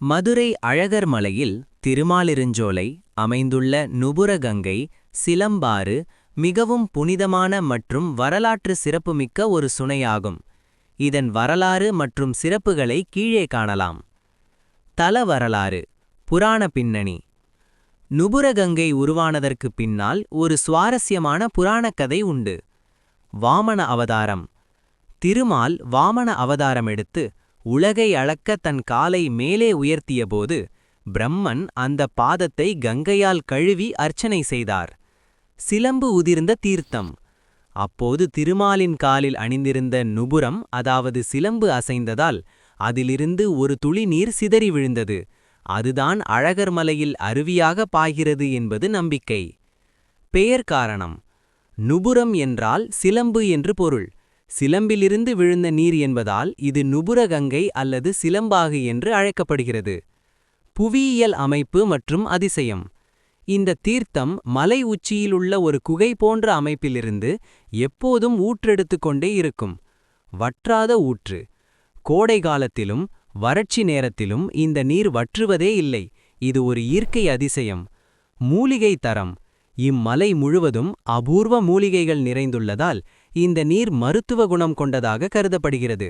மதுரை அழகர் மலையில் திருமாலிருஞ்சோலை அமைந்துள்ள நுபுரகங்கை சிலம்பாறு மிகவும் புனிதமான மற்றும் வரலாற்று சிறப்புமிக்க ஒரு சுனையாகும். இதன் வரலாறு மற்றும் சிறப்புகளை கீழே காணலாம். தல வரலாறு புராண பின்னணி. நுபுரகங்கை உருவானதற்கு பின்னால் ஒரு சுவாரஸ்யமான புராணக் கதை உண்டு. வாமன அவதாரம். திருமால் வாமன அவதாரம் எடுத்து உலகை அளக்க தன் காலை மேலே உயர்த்தியபோது பிரம்மன் அந்த பாதத்தை கங்கையால் கழுவி அர்ச்சனை செய்தார். சிலம்பு உதிர்ந்த தீர்த்தம். அப்போது திருமாலின் காலில் அணிந்திருந்த நுபுரம் அதாவது சிலம்பு அசைந்ததால் அதிலிருந்து ஒரு துளி நீர் சிதறி விழுந்தது. அதுதான் அழகர் மலையில் அருவியாக பாய்கிறது என்பது நம்பிக்கை. பெயர் காரணம். நுபுரம் என்றால் சிலம்பு என்று பொருள். சிலம்பிலிருந்து விழுந்த நீர் என்பதால் இது நுபுரகங்கை அல்லது சிலம்பாகு என்று அழைக்கப்படுகிறது. புவியியல் அமைப்பு மற்றும் அதிசயம். இந்த தீர்த்தம் மலை உச்சியிலுள்ள ஒரு குகை போன்ற அமைப்பிலிருந்து எப்போதும் ஊற்றெடுத்து கொண்டே இருக்கும். வற்றாத ஊற்று. கோடை காலத்திலும் வறட்சி நேரத்திலும் இந்த நீர் வற்றுவதே இல்லை. இது ஒரு இயற்கை அதிசயம். மூலிகை தரம். இம்மலை முழுவதும் அபூர்வ மூலிகைகள் நிறைந்துள்ளதால் இந்த நீர் மருத்துவ குணம் கொண்டதாக கருதப்படுகிறது.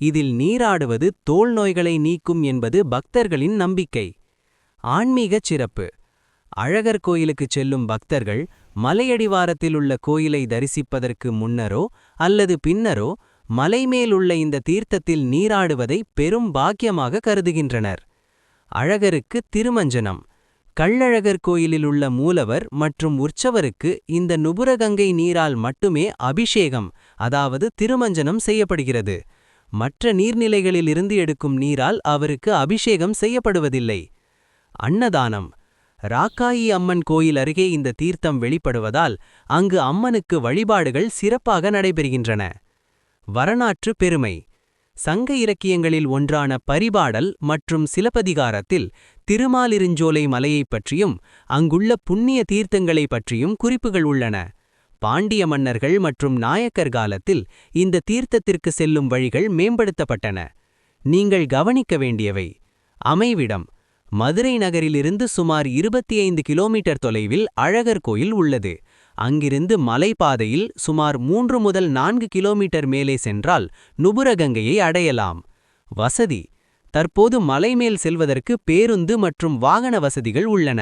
இதில் நீராடுவது தோல் நோய்களை நீக்கும் என்பது பக்தர்களின் நம்பிக்கை. ஆன்மீகச் சிறப்பு. அழகர் கோயிலுக்குச் செல்லும் பக்தர்கள் மலையடிவாரத்தில் உள்ள கோயிலை தரிசிப்பதற்கு முன்னரோ அல்லது பின்னரோ மலைமேலுள்ள இந்த தீர்த்தத்தில் நீராடுவதை பெரும் பாக்கியமாக கருதுகின்றனர். அழகருக்கு திருமஞ்சனம். கள்ளழகர் கோயிலில் உள்ள மூலவர் மற்றும் உற்சவருக்கு இந்த நுபுரகங்கை நீரால் மட்டுமே அபிஷேகம் அதாவது திருமஞ்சனம் செய்யப்படுகிறது. மற்ற நீர்நிலைகளிலிருந்து எடுக்கும் நீரால் அவருக்கு அபிஷேகம் செய்யப்படுவதில்லை. அன்னதானம். ராக்காயி அம்மன் கோயில் அருகே இந்த தீர்த்தம் வெளிப்படுவதால் அங்கு அம்மனுக்கு வழிபாடுகள் சிறப்பாக நடைபெறுகின்றன. வரலாற்று பெருமை. சங்க இலக்கியங்களில் ஒன்றான பரிபாடல் மற்றும் சிலப்பதிகாரத்தில் திருமாலிருஞ்சோலை மலையைப் பற்றியும் அங்குள்ள புண்ணிய தீர்த்தங்களைப் பற்றியும் குறிப்புகள் உள்ளன. பாண்டிய மன்னர்கள் மற்றும் நாயக்கர் காலத்தில் இந்த தீர்த்தத்திற்கு செல்லும் வழிகள் மேம்படுத்தப்பட்டன. நீங்கள் கவனிக்க வேண்டியவை. அமைவிடம். மதுரை நகரிலிருந்து சுமார் இருபத்தி ஐந்து கிலோமீட்டர் தொலைவில் அழகர் கோயில் உள்ளது. அங்கிருந்து மலைப்பாதையில் சுமார் மூன்று முதல் நான்கு கிலோமீட்டர் மேலே சென்றால் நுபுரகங்கையை அடையலாம். வசதி. தற்போது மலைமேல் செல்வதற்கு பேருந்து மற்றும் வாகன வசதிகள் உள்ளன.